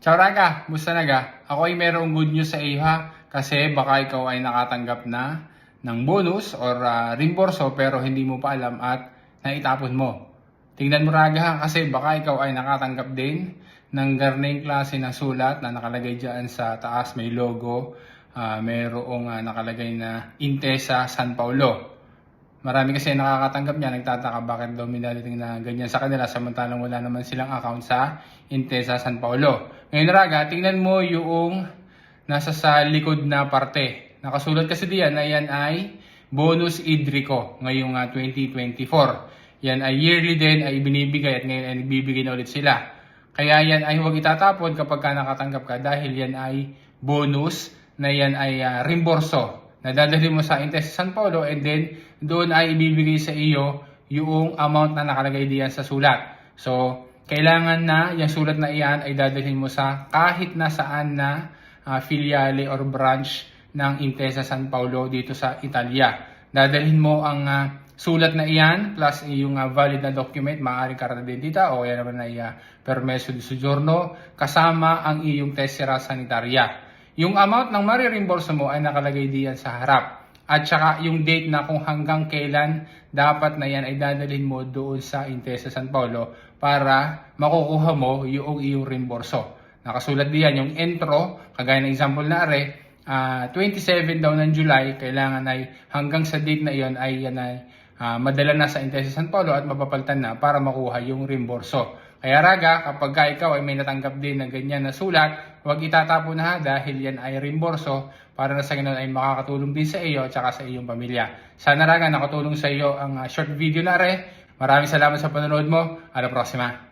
Ciao Raga, musta naga? Ako ay merong good news sa iyo ha. Kasi baka ikaw ay nakatanggap na ng bonus or uh, reimburso pero hindi mo pa alam at naitapon mo. Tingnan mo Raga ha kasi baka ikaw ay nakatanggap din ng garneng klase ng sulat na nakalagay dyan sa taas may logo. Uh, mayroong uh, nakalagay na Intesa San Paulo. Marami kasi nakakatanggap niya, nagtataka bakit daw minadating na ganyan sa kanila samantalang wala naman silang account sa Intesa San Paulo. Ngayon Raga, tingnan mo yung nasa sa likod na parte. Nakasulat kasi diyan na yan ay bonus idrico ngayong ah, 2024. Yan ay yearly din ay binibigay at ngayon ay nagbibigay na ulit sila. Kaya yan ay huwag itatapon kapag ka nakatanggap ka dahil yan ay bonus na yan ay uh, reimburso na dadalhin mo sa Intesa San Paulo and then doon ay ibibigay sa iyo yung amount na nakalagay diyan sa sulat. So, kailangan na yung sulat na iyan ay dadalhin mo sa kahit na saan na uh, filiale or branch ng Intesa San Paulo dito sa Italia. Dadalhin mo ang uh, sulat na iyan plus yung uh, valid na document, maaaring karta d'identita o yan naman ay uh, permeso di soggiorno kasama ang iyong tessera sanitaria. Yung amount ng marireimburso mo ay nakalagay diyan sa harap. At saka yung date na kung hanggang kailan dapat na yan ay dadalhin mo doon sa Intesa San Paulo para makukuha mo yung iyong reimburso. Nakasulat diyan yung intro, kagaya ng example na are, uh, 27 daw ng July, kailangan ay hanggang sa date na iyon ay yan ay uh, madala na sa Intesa San Paulo at mapapalitan na para makuha yung reimburso. Kaya raga, kapag ka ikaw ay may natanggap din ng ganyan na sulat, huwag itatapon na ha dahil yan ay reimburso para na sa ganun ay makakatulong din sa iyo at sa iyong pamilya. Sana raga nakatulong sa iyo ang uh, short video na re. Maraming salamat sa panonood mo. Ala proxima.